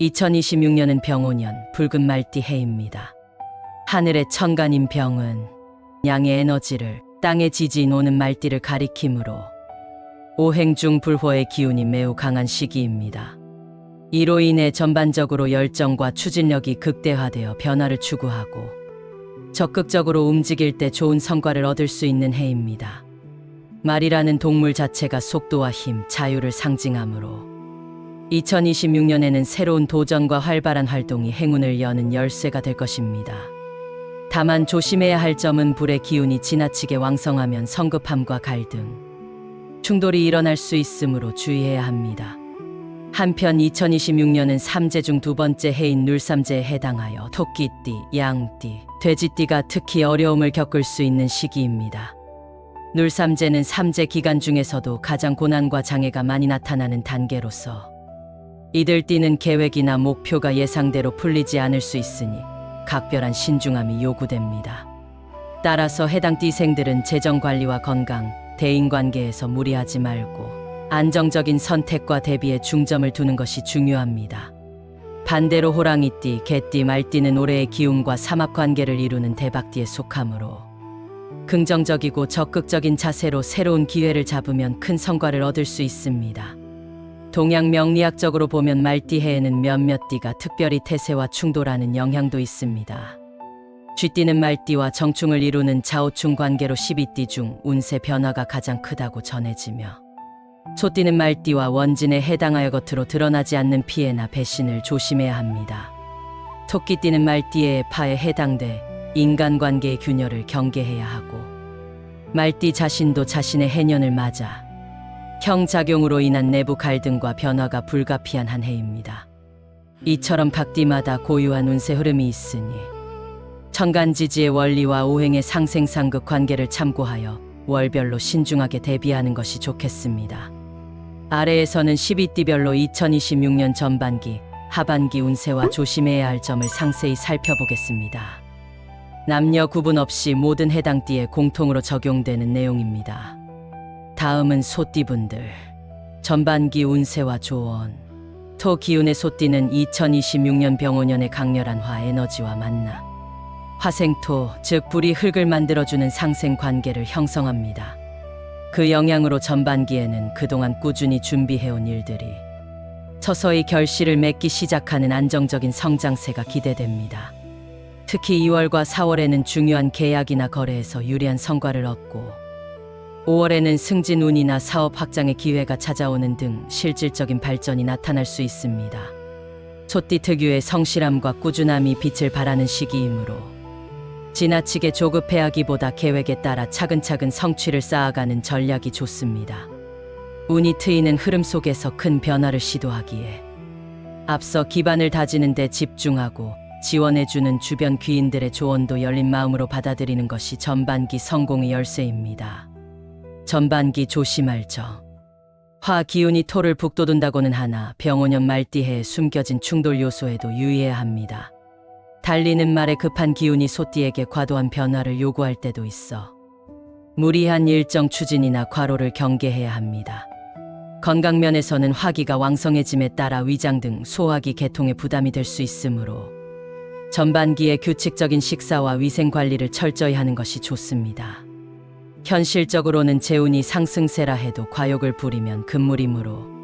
2026년은 병오년 붉은 말띠 해입니다. 하늘의 천간인 병은 양의 에너지를 땅의 지지인 오는 말띠를 가리키므로 오행 중 불호의 기운이 매우 강한 시기입니다. 이로 인해 전반적으로 열정과 추진력이 극대화되어 변화를 추구하고 적극적으로 움직일 때 좋은 성과를 얻을 수 있는 해입니다. 말이라는 동물 자체가 속도와 힘, 자유를 상징하므로 2026년에는 새로운 도전과 활발한 활동이 행운을 여는 열쇠가 될 것입니다. 다만 조심해야 할 점은 불의 기운이 지나치게 왕성하면 성급함과 갈등, 충돌이 일어날 수 있으므로 주의해야 합니다. 한편 2026년은 삼재 중 두 번째 해인 눌삼재에 해당하여 토끼띠, 양띠, 돼지띠가 특히 어려움을 겪을 수 있는 시기입니다. 눌삼재는 삼재 기간 중에서도 가장 고난과 장애가 많이 나타나는 단계로서 이들 띠는 계획이나 목표가 예상대로 풀리지 않을 수 있으니 각별한 신중함이 요구됩니다. 따라서 해당 띠생들은 재정 관리와 건강, 대인 관계에서 무리하지 말고 안정적인 선택과 대비에 중점을 두는 것이 중요합니다. 반대로 호랑이띠, 개띠, 말띠는 올해의 기운과 삼합 관계를 이루는 대박띠에 속하므로 긍정적이고 적극적인 자세로 새로운 기회를 잡으면 큰 성과를 얻을 수 있습니다. 동양 명리학적으로 보면 말띠해에는 몇몇 띠가 특별히 태세와 충돌하는 영향도 있습니다. 쥐띠는 말띠와 정충을 이루는 좌우충 관계로 12띠 중 운세 변화가 가장 크다고 전해지며 소띠는 말띠와 원진에 해당하여 겉으로 드러나지 않는 피해나 배신을 조심해야 합니다. 토끼띠는 말띠의 파에 해당돼 인간관계의 균열을 경계해야 하고 말띠 자신도 자신의 해년을 맞아 형작용으로 인한 내부 갈등과 변화가 불가피한 한 해입니다. 이처럼 각띠마다 고유한 운세 흐름이 있으니 천간지지의 원리와 오행의 상생상극 관계를 참고하여 월별로 신중하게 대비하는 것이 좋겠습니다. 아래에서는 12띠별로 2026년 전반기, 하반기 운세와 조심해야 할 점을 상세히 살펴보겠습니다. 남녀 구분 없이 모든 해당 띠에 공통으로 적용되는 내용입니다. 다음은 소띠분들. 전반기 운세와 조언. 토 기운의 소띠는 2026년 병오년의 강렬한 화 에너지와 만나 화생토, 즉 불이 흙을 만들어주는 상생 관계를 형성합니다. 그 영향으로 전반기에는 그동안 꾸준히 준비해온 일들이 서서히 결실을 맺기 시작하는 안정적인 성장세가 기대됩니다. 특히 2월과 4월에는 중요한 계약이나 거래에서 유리한 성과를 얻고 5월에는 승진 운이나 사업 확장의 기회가 찾아오는 등 실질적인 발전이 나타날 수 있습니다. 소띠 특유의 성실함과 꾸준함이 빛을 발하는 시기이므로 지나치게 조급해하기보다 계획에 따라 차근차근 성취를 쌓아가는 전략이 좋습니다. 운이 트이는 흐름 속에서 큰 변화를 시도하기에 앞서 기반을 다지는 데 집중하고 지원해주는 주변 귀인들의 조언도 열린 마음으로 받아들이는 것이 전반기 성공의 열쇠입니다. 전반기 조심할 점. 화 기운이 토를 북돋운다고는 하나 병오년 말띠해에 숨겨진 충돌 요소에도 유의해야 합니다. 달리는 말에 급한 기운이 소띠에게 과도한 변화를 요구할 때도 있어 무리한 일정 추진이나 과로를 경계해야 합니다. 건강 면에서는 화기가 왕성해짐에 따라 위장 등 소화기 계통에 부담이 될 수 있으므로 전반기에 규칙적인 식사와 위생 관리를 철저히 하는 것이 좋습니다. 현실적으로는 재운이 상승세라 해도 과욕을 부리면 금물이므로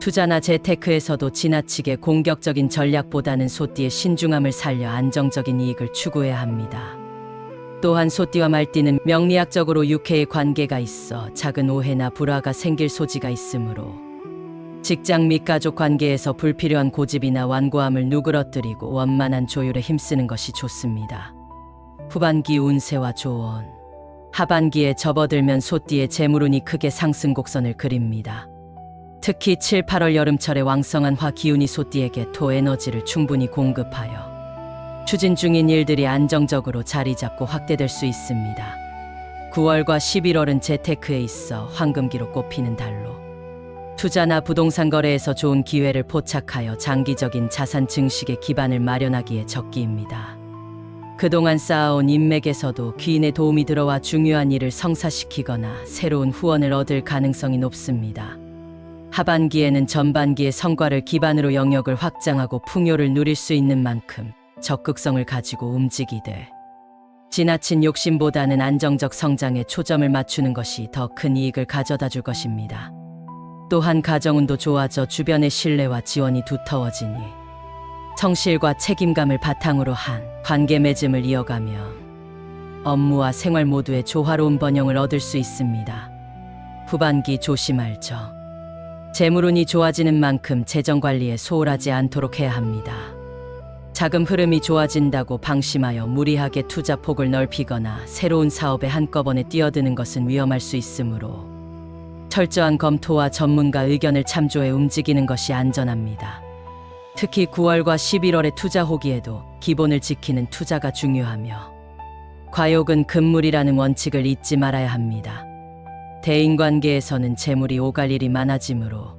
투자나 재테크에서도 지나치게 공격적인 전략보다는 소띠의 신중함을 살려 안정적인 이익을 추구해야 합니다. 또한 소띠와 말띠는 명리학적으로 육해의 관계가 있어 작은 오해나 불화가 생길 소지가 있으므로 직장 및 가족 관계에서 불필요한 고집이나 완고함을 누그러뜨리고 원만한 조율에 힘쓰는 것이 좋습니다. 후반기 운세와 조언 하반기에 접어들면 소띠의 재물운이 크게 상승 곡선을 그립니다. 특히 7, 8월 여름철의 왕성한 화 기운이 소띠에게 토 에너지를 충분히 공급하여 추진 중인 일들이 안정적으로 자리 잡고 확대될 수 있습니다. 9월과 11월은 재테크에 있어 황금기로 꼽히는 달로 투자나 부동산 거래에서 좋은 기회를 포착하여 장기적인 자산 증식의 기반을 마련하기에 적기입니다. 그동안 쌓아온 인맥에서도 귀인의 도움이 들어와 중요한 일을 성사시키거나 새로운 후원을 얻을 가능성이 높습니다. 하반기에는 전반기의 성과를 기반으로 영역을 확장하고 풍요를 누릴 수 있는 만큼 적극성을 가지고 움직이되 지나친 욕심보다는 안정적 성장에 초점을 맞추는 것이 더 큰 이익을 가져다 줄 것입니다. 또한 가정운도 좋아져 주변의 신뢰와 지원이 두터워지니 성실과 책임감을 바탕으로 한 관계 맺음을 이어가며 업무와 생활 모두의 조화로운 번영을 얻을 수 있습니다. 후반기 조심할 점. 재물운이 좋아지는 만큼 재정 관리에 소홀하지 않도록 해야 합니다. 자금 흐름이 좋아진다고 방심하여 무리하게 투자 폭을 넓히거나 새로운 사업에 한꺼번에 뛰어드는 것은 위험할 수 있으므로 철저한 검토와 전문가 의견을 참조해 움직이는 것이 안전합니다. 특히 9월과 11월의 투자 호기에도 기본을 지키는 투자가 중요하며 과욕은 금물이라는 원칙을 잊지 말아야 합니다. 대인 관계에서는 재물이 오갈 일이 많아지므로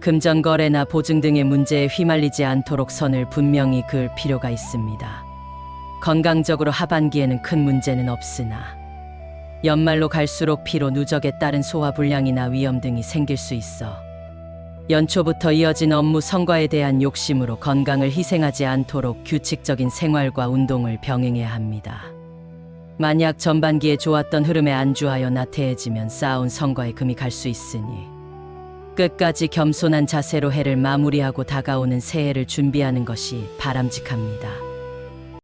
금전 거래나 보증 등의 문제에 휘말리지 않도록 선을 분명히 그을 필요가 있습니다. 건강적으로 하반기에는 큰 문제는 없으나 연말로 갈수록 피로 누적에 따른 소화 불량이나 위염 등이 생길 수 있어 연초부터 이어진 업무 성과에 대한 욕심으로 건강을 희생하지 않도록 규칙적인 생활과 운동을 병행해야 합니다. 만약 전반기에 좋았던 흐름에 안주하여 나태해지면 쌓아온 성과에 금이 갈 수 있으니 끝까지 겸손한 자세로 해를 마무리하고 다가오는 새해를 준비하는 것이 바람직합니다.